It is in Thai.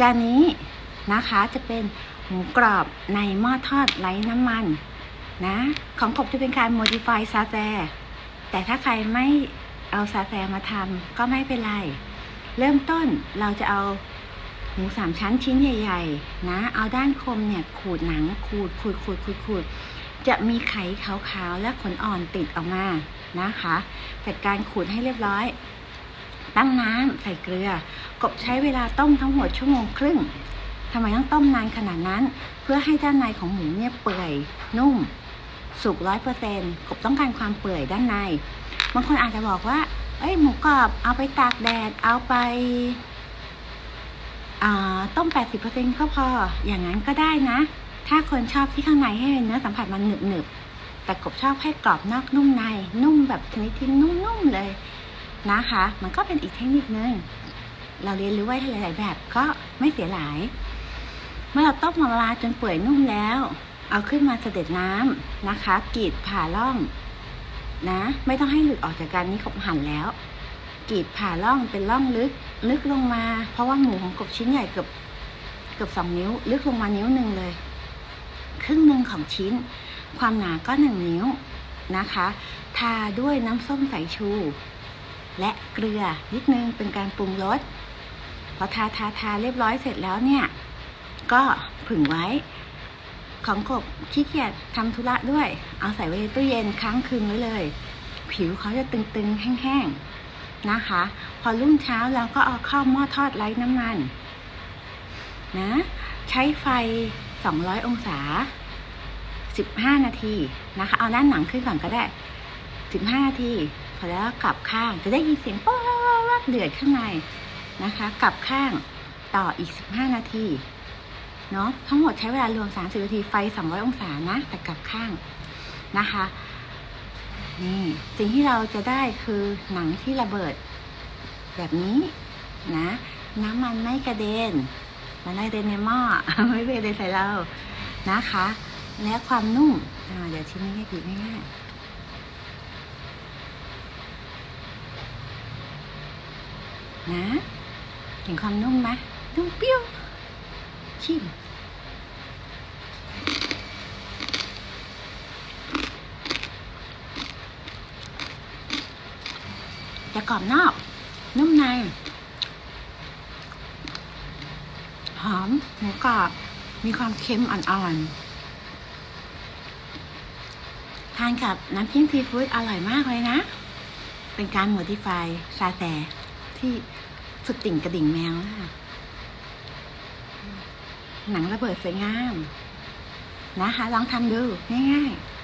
จานนี้นะคะจะเป็นหมูกรอบในหม้อทอดไร้น้ำมันนะของกบจะเป็นการ modify ซาแซแต่ถ้าใครไม่เอาซาแซมาทำก็ไม่เป็นไร เริ่มต้นเราจะเอาหมูสามชั้นชิ้นใหญ่ ๆ นะ เอาด้านคมเนี่ยขูดหนังขูดขูดขูดขูดขูดจะมีไขขาวๆ และขนอ่อนติดออกมานะคะ จัดการขูดให้เรียบร้อย ตั้งน้ำใส่เกลือ กบใช้เวลาต้มทั้งหมดชั่วโมงครึ่งทำไมต้องต้มนานขนาดนั้น เพื่อให้ด้านในของหมูเนี่ยเปื่อยนุ่ม สุกร้อยเปอร์เซ็นกบต้องการความเปื่อยด้านในบางคนอาจจะบอกว่า เอ้ยหมูกรอบเอาไปตากแดดเอาไปอ่าต้ม 80%ก็พอ อย่างนั้นก็ได้นะ ถ้าคนชอบที่ข้างในให้เนื้อสัมผัสมันหนึบหนึบๆแต่กบชอบให้กรอบนอกนุ่มใน นุ่มแบบชนิดที่นุ่มๆเลย นะคะ มันก็เป็นอีกเทคนิคนึงเราเรียนรู้ไว้หลาย ๆ แบบก็ไม่เสียหลาย เมื่อเราต้มมะลาจนเปื่อยนุ่มแล้ว เอาขึ้นมาเสด็จน้ำนะคะกรีดผ่าล่องนะ ไม่ต้องให้หลุดออกจากกันนี่กบหั่นแล้วกรีดผ่าล่องเป็นล่องลึกลึกลงมา เพราะว่าหมูของกบชิ้นใหญ่เกือบเกือบสองนิ้ว ลึกลงมานิ้วหนึ่งเลย ครึ่งหนึ่งของชิ้น ความหนาก็หนึ่งนิ้วนะคะ ทาด้วยน้ำส้มสายชู และเกลือนิดนึงเป็นการปรุงรสพอทาทาทาเรียบร้อยเสร็จแล้วเนี่ย ก็ผึ่งไว้ ของกบขี้เกียจทำธุระด้วย เอาใส่ไว้ในตู้เย็นค้างคืนไว้เลย ผิวเขาจะตึงๆ แห้งๆ นะคะ พอรุ่งเช้าเราก็เอาเข้าหม้อทอดไร้น้ำมัน นะ ใช้ไฟ 200 องศา 15 นาทีนะคะ เอาด้านหนังขึ้นก่อนก็ได้ 15 นาที พอแล้วกลับข้างจะได้ยินเสียงป๊อบเดือดข้างในนะคะ กลับข้างต่ออีก 15 นาทีเนาะทั้งหมดใช้เวลารวม 30 นาทีไฟ 200 องศานะ แต่กลับข้างนะคะนี่สิ่งที่เราจะได้คือหนังที่ระเบิดแบบนี้นะน้ำมันไม่กระเด็น มันไม่กระเด็นในหม้อไม่กระเด็นใส่เรานะคะ และความนุ่มเดี๋ยวชิ้นนี้ให้ดีง่ายๆ นะเห็นความนุ่มไหมนุ่มเปรี้ยว ชิมจะกรอบนอก นุ่มใน หอมหมูกรอบ มีความเค็มอ่อนๆ ทานกับน้ำจิ้มซีฟู้ดอร่อยมากเลยนะ เป็นการ modify ซาแต่ ที่สุดติ่งกระดิ่งแมวนะคะหนังระเบิดสวยงามนะคะลองทำดูง่ายๆ